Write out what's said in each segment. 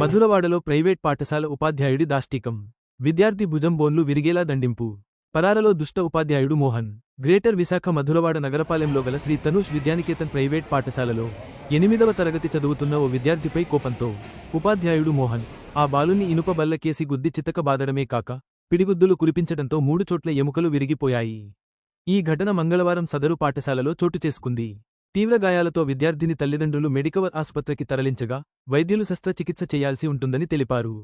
మధురవాడలో private పాఠశాల ఉపాధ్యాయుడి దాష్టికం. విద్యార్థి భుజం బోన్లు విరిగేలా దండింపు. పరారలో దుష్ట ఉపాధ్యాయుడు మోహన్ గ్రేటర్ విశాఖ మధురవాడ నగరపాలెంలో గల శ్రీ తనూష్ విద్యానికేతన్ ప్రైవేట్ పాఠశాలలో ఎనిమిదవ తరగతి చదువుతున్న ఓ విద్యార్థిపై కోపంతో ఉపాధ్యాయుడు మోహన్ ఆ బాలుని ఇనుప బల్లకేసి గుద్ది చితక బాదడమే కాక పిడిగుద్దులు కురిపించడంతో మూడు చోట్ల ఎముకలు విరిగిపోయాయి. ఈ ఘటన మంగళవారం సదరు పాఠశాలలో చోటు చేసుకుంది. తీవ్ర గాయాలతో విద్యార్థిని తల్లిదండ్రులు మెడికవర్ ఆసుపత్రికి తరలించగా వైద్యులు శస్త్రచికిత్స చేయాల్సి ఉంటుందని తెలిపారు.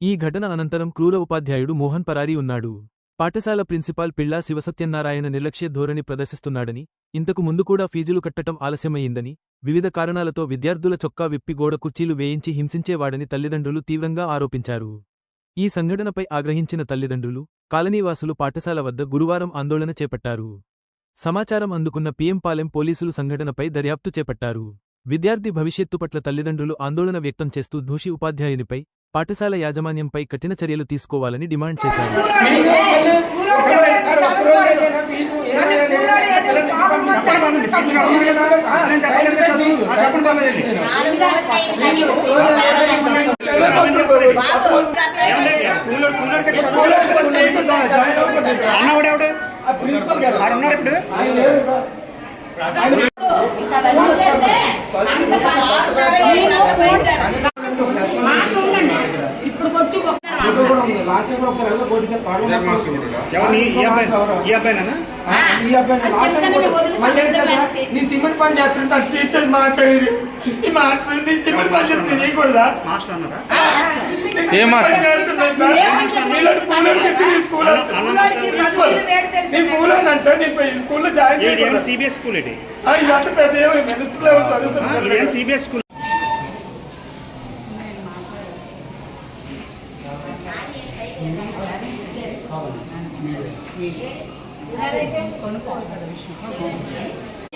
ఈ ఘటన అనంతరం క్రూర ఉపాధ్యాయుడు మోహన్ పరారీ ఉన్నాడు. పాఠశాల ప్రిన్సిపాల్ పిళ్ళా శివసత్యనారాయణ నిర్లక్ష్య ధోరణి ప్రదర్శిస్తున్నాడని ఇంతకు ముందు కూడా ఫీజులు కట్టటం ఆలస్యమయ్యిందని వివిధ కారణాలతో విద్యార్థుల చొక్కా విప్పి గోడ కుర్చీలు వేయించి హింసించేవాడని తల్లిదండ్రులు తీవ్రంగా ఆరోపించారు. ఈ సంఘటనపై ఆగ్రహించిన తల్లిదండ్రులు కాలనీవాసులు పాఠశాల వద్ద గురువారం ఆందోళన చేపట్టారు. సమాచారం అందుకున్న పీఎం పాలెం పోలీసులు సంఘటనపై దర్యాప్తు చేపట్టారు. విద్యార్థి భవిష్యత్తు పట్ల తల్లిదండ్రులు ఆందోళన వ్యక్తం చేస్తూ దూషి ఉపాధ్యాయునిపై పాఠశాల యాజమాన్యంపై కఠిన చర్యలు తీసుకోవాలని డిమాండ్ చేశారు. అన్నవాడెవడు ఆడున్నాడు ఇప్పుడు ఇప్పుడు వచ్చి లాస్ట్ టైం కూడా ఒకసారి ఏదో పోటీ సార్ థర్డ్ వన్ ఎవరు? నీ- ఈ అబ్బాయి ఈ అబ్బాయినా ఈ అబ్బాయి నేను లాస్ట్ టైం కూడా మళ్ళీ ఏంటో సార్? నీ సిమెంట్ పని చేస్తుంటే అటు చీట్ చేసి మాట్లాడి ఈ మాట్లాడి నీ సిమెంట్ పని చేస్తుంటే చేయకూడదా? మాస్టర్ అన్నారా ఏం నీ స్కూల్ అంటే నీ స్కూల్లో జాయిన్ ఇది? స్కూల్ పెద్ద చదువుతుంది. సిబిఎస్ స్కూల్ ఏడవండి బాబు చదువు చెప్పు ఏ చెయ్య.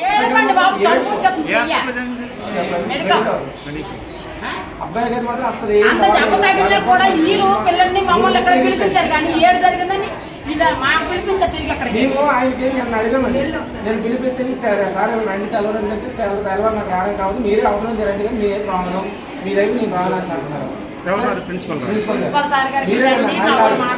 Hospital medical. అబ్బాయి మాత్రం అసలు ఏం అంత కూడా వీళ్ళు పిల్లల్ని మమ్మల్ని ఇక్కడ పిలిపించారు కానీ ఏడు జరిగిందని ఇలా మాకు పిలిపించారు తిరిగి అక్కడికి. మేము ఆయనకి నన్ను అడిగామండి నేను పిలిపిస్తే "తె- సార్ రండి తెలవరండి అంటే చాలా తెలవాలి నాకు రావడం కావద్దు మీరే అవసరం ఉంది రండి కానీ మీరే ప్రాబ్లం? మీ దగ్గర నేను రావాలని సార్? సార్ ఎవరు ప్రిన్సిపల్ గారు. Principal sir. మా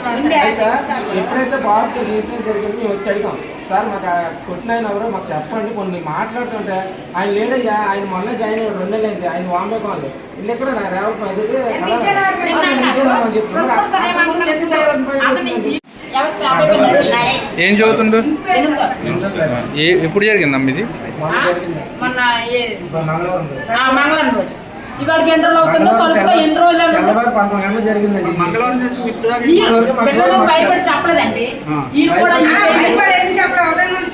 ఎప్పుడైతే బాబుకి ఇన్సిడెంట్ జరిగింది మేము వచ్చి అడిగాం. సార్ మాకు ఆ కొట్టిన ఆయన ఎవరో మాకు చెప్పండి. కొన్ని మాట్లాడుతుంటే ఆయన లేడయ్యా ఆయన మొన్న జాయిన్ అయ్యాడు రెండు నెలలు అయింది ఆయన వాంబే కావాలి ఇల్లు ఎక్కడ నా రేవల్. ఏం చదువుతుండు? ఎప్పుడు జరిగిందమ్మ ఇది? మంగళవారం రోజు. ఇవాళ ఎన్ని రోజులు అవుతుందో? సరుకులో ఎన్ని రోజులు జరిగిందండి. మంగళవారం చేసి ఇప్పుడు దాకా ఈ కూడా ఈ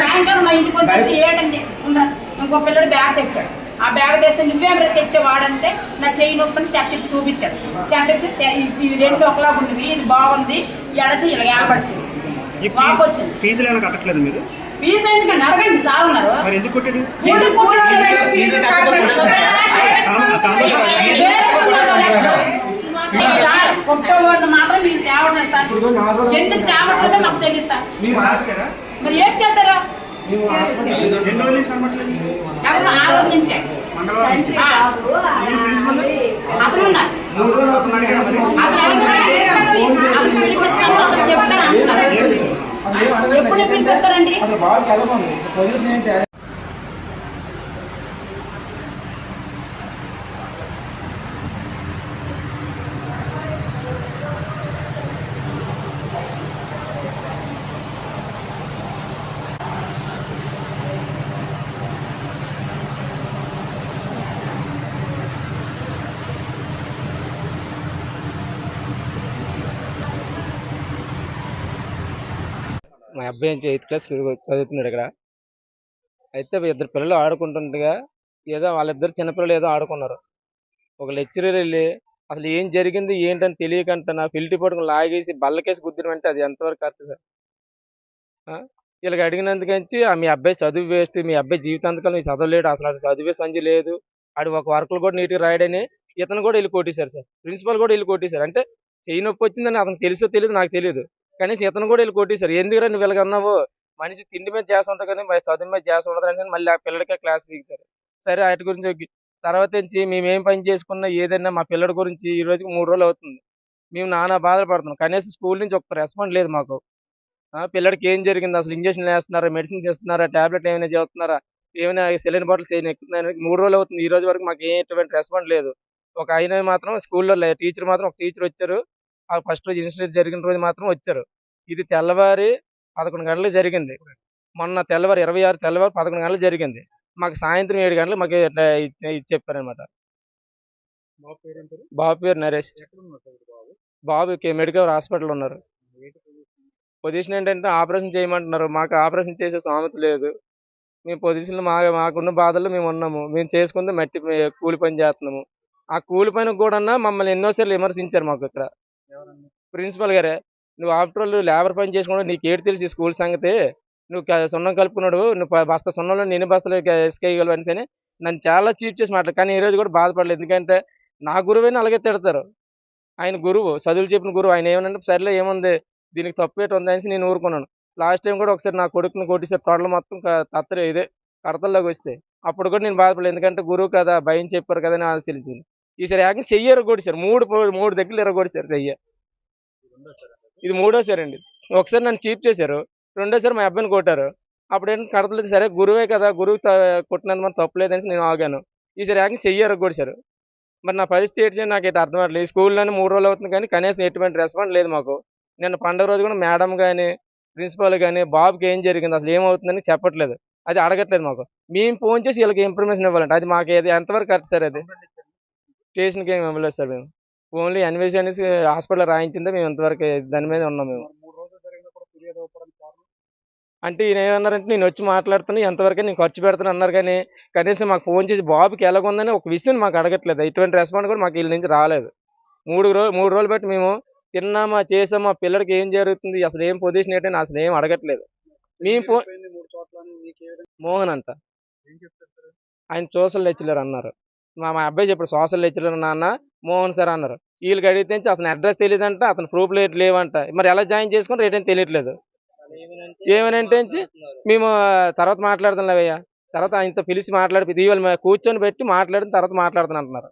సాయంకాలం మా ఇంటికి వచ్చి ఏడంది? ఉండరా ఇంకో పిల్లడు బ్యాగ్ తెచ్చాడు. ఆ బ్యాగ్ తెస్తే నువ్వేమరా తెచ్చేవాడంటే నా చెయ్యి నొప్పిని సెప్టిక్ చూపించాడు. సెప్టిక్ ఇది రెండు ఒకలాగా ఉండేవి ఇది బాగుంది ఎడచి ఇలా ఏలబడుతుంది. వాపు వచ్చింది. ఫీజులు ఏమైనా కట్టట్లేదు మీరు? ఫీజు ఎందుకండి? అడగండి సార్ ఉన్నారు. మరి ఎందుకు కొట్టాడు? కొట్టేవాళ్ళు మాత్రం మీరు తేవడం సార్. ఎందుకు తేవట్లేదో మాకు తెలుసు సార్. మేము రాశారా మరి ఏం చేస్తారా? మేము హాస్పిటల్ ఎన్ని రోజులు నుంచి కనబడట్లేదు ఎవరు ఆలోచించే. మంగళవారం నుంచి. అతను ఉన్నారు. మూడు రోజులు అవుతుంది అడిగాను అసలు. అతను ఎవరు అతను పిలిపిస్తాను అసలు చెప్తాను అంటున్నారు. ఎప్పుడు పిలిపిస్తారండి అసలు బాగా ఎలా ఉంది? పొజిషన్ ఏంటి? మా అబ్బాయి నుంచి ఎయిత్ క్లాస్ చదువుతున్నాడు ఇక్కడ. అయితే ఇద్దరు పిల్లలు ఆడుకుంటుండగా ఏదో వాళ్ళిద్దరు చిన్నపిల్లలు ఏదో ఆడుకున్నారు. ఒక లెక్చరర్ వెళ్ళి అసలు ఏం జరిగింది ఏంటని తెలియకంట నా ఫిల్టీ పట్టుకుని లాగేసి బల్లకేసి గుద్దిన అంటే అది ఎంతవరకు కరెక్ట్ సార్? వీళ్ళకి అడిగినందుకంచి మీ అబ్బాయి చదువు వేస్ట్ మీ అబ్బాయి జీవితాంతకాలం చదవలేడు అసలు అటు చదివే సంజి లేదు. అటు ఒక వర్క్లు కూడా నీట్గా రాయడని ఇతను కూడా వెళ్ళి కొట్టేశారు సార్. ప్రిన్సిపల్ కూడా వెళ్ళి కొట్టేశారు. అంటే చెయ్యి నొప్పి వచ్చిందని అతను తెలుసో తెలియదు నాకు తెలియదు కనీసం ఇతను కూడా వెళ్ళి కొట్టేశారు. ఎందుకురా నువ్వు వెళ్ళగన్నావు మనిషి తిండి మీద చేసి ఉంటుంది కానీ మరి చదువు మీద చేసి ఉండదు మళ్ళీ ఆ పిల్లడికే క్లాస్ పీకుతారు. సరే వాటి గురించి తర్వాత నుంచి మేము ఏం పని చేసుకున్నా ఏదైనా మా పిల్లడి గురించి ఈ రోజుకి మూడు రోజులు అవుతుంది. మేము నానా బాధలు పడుతున్నాం. కనీసం స్కూల్ నుంచి ఒక రెస్పాండ్ లేదు మాకు. ఆ, పిల్లడికి ఏం జరిగింది? అసలు ఇంజక్షన్ వేస్తున్నారా? మెడిసిన్స్ ఇస్తున్నారా టాబ్లెట్ ఏమైనా చేస్తున్నారా? ఏమైనా సెలైన్ బాటిల్స్ చేయని ఎక్కుతున్నాయి మూడు రోజులు అవుతుంది. ఈ రోజు వరకు మాకు ఏ ఎటువంటి రెస్పాండ్ లేదు. ఒక ఆయన మాత్రం స్కూల్లో టీచర్ మాత్రం ఒక టీచర్ వచ్చారు. ఆ ఫస్ట్ రోజు ఇన్సిడెంట్ జరిగిన రోజు మాత్రం వచ్చారు. ఇది తెల్లవారి పదకొండు గంటలకు జరిగింది. మొన్న తెల్లవారు ఇరవై ఆరు తెల్లవారు పదకొండు గంటలకు జరిగింది. మాకు సాయంత్రం ఏడు గంటలకు మాకు చెప్పారనమాట బాబు పేరు నరేష్. బాబు? మెడికల్ హాస్పిటల్ ఉన్నారు. పొజిషన్? ఏంటంటే ఆపరేషన్ చేయమంటున్నారు. మాకు ఆపరేషన్ చేసే సామెత లేదు. మేము పొజిషన్లో మా మాకున్న బాధల్లో మేము ఉన్నాము. మేము చేసుకుంటే మట్టి కూలి పని చేస్తున్నాము. ఆ కూలి పని కూడా మమ్మల్ని ఎన్నోసార్లు విమర్శించారు మాకు ఇక్కడ. ప్రిన్సిపల్ గారే నువ్వు ఆఫ్టర్ ఆల్ లేబర్ పని చేసుకోవడం నీకు ఏడు తెలిసి స్కూల్ సంగతి. నువ్వు సున్నం కలుపుకున్నాడు నువ్వు ప- బస్తా సున్నంలో నేను బస్తాలు ఇసుకేయగలవు అనేసి అని నన్ను చాలా చీప్ చేసి మాట్లాడు. కానీ ఈరోజు కూడా బాధపడలేదు. ఎందుకంటే నా గురువైనా అలాగే తిడతారు. ఆయన గురువు చదువులు చెప్పిన గురువు. ఆయన ఏమనంటే సర్లే ఏముంది? దీనికి తప్పు ఉంది అనేసి నేను ఊరుకున్నాను. లాస్ట్ టైం కూడా ఒకసారి నా కొడుకుని కొట్టేసారు తొడలు మొత్తం తత్తరు ఇదే కడతల్లోకి వస్తాయి అప్పుడు కూడా నేను బాధపడలేదు. ఎందుకంటే గురువు కదా భయం చెప్పారు కదా అని ఆలోచించింది. ఈసారి ఏకంగా చెయ్యి ఎరగొడిచారు మూడు మూడు దగ్గర ఎరగొడిచారు చెయ్య. ఇది మూడోసారి అండి. ఒకసారి నన్ను చీప్ చేశారు. రెండోసారి మా అబ్బాయిని కొట్టారు. అప్పుడు కడతలేదు సరే గురువే కదా గురువు త- కొట్టినంత మనం తప్పలేదని నేను ఆగాను. ఈసారి ఏకంగా చెయ్యి ఎరగొడిచారు మరి నా పరిస్థితి ఏంటి నాకు నాకైతే అర్థం అవ్వట్లేదు స్కూల్లోనే మూడు రోజులు అవుతుంది కానీ కనీసం ఎటువంటి రెస్పాండ్ లేదు మాకు. నిన్న పండుగ రోజు కూడా మేడం కానీ ప్రిన్సిపాల్ కానీ బాబుకి ఏం జరిగింది అసలు ఏమవుతుందని చెప్పట్లేదు. అది అడగట్లేదు మాకు. మేము ఫోన్ చేసి వీళ్ళకి ఇన్ఫర్మేషన్ ఇవ్వాలంటే. అది మాకు ఏది ఎంతవరకు కరెక్ట్ సార్ అది? స్టేషన్కి ఏమి ఇవ్వలేదు సార్ మేము. ఓన్లీ ఎన్వేసి అనేసి హాస్పిటల్ రాయించిందే మేము ఇంతవరకు దాని మీద ఉన్నాం మేము. అంటే ఈయన ఏమన్నారంటే నేను వచ్చి మాట్లాడుతున్నా ఎంతవరకు నేను ఖర్చు పెడతాను అన్నారు కానీ కనీసం మాకు ఫోన్ చేసి బాబుకి ఎలాగుందని ఒక విషయం మాకు అడగట్లేదు. ఇటువంటి రెస్పాండ్ కూడా మాకు వీళ్ళ నుంచి రాలేదు. మూడు రోజు మూడు రోజులు బట్టి మేము తిన్నామా చేసామా పిల్లడికి ఏం జరుగుతుంది అసలు ఏం పొజిషన్ ఏంటని అసలు ఏం అడగట్లేదు. మేము ఫోన్ మోహన్ అంట. ఆయన సోషల్ లెక్చరర్ అన్నారు. మా మా అబ్బాయి చెప్పాడు సోషల్ లెక్చరర్ నాన్న మోహన్ సార్ అన్నారు. వీళ్ళకి అడిగితే అతని అడ్రస్ తెలియదంట అతను ప్రూఫ్ లేట్ లేవంట. మరి ఎలా జాయిన్ చేసుకుని రేట్ ఏం తెలియట్లేదు. ఏమనంటే మేము తర్వాత మాట్లాడుతున్నాం అయ్యా తర్వాత ఆయనతో పిలిచి మాట్లాడి ఇవాళ కూర్చొని పెట్టి మాట్లాడిన తర్వాత మాట్లాడుతున్నా అంటున్నారు.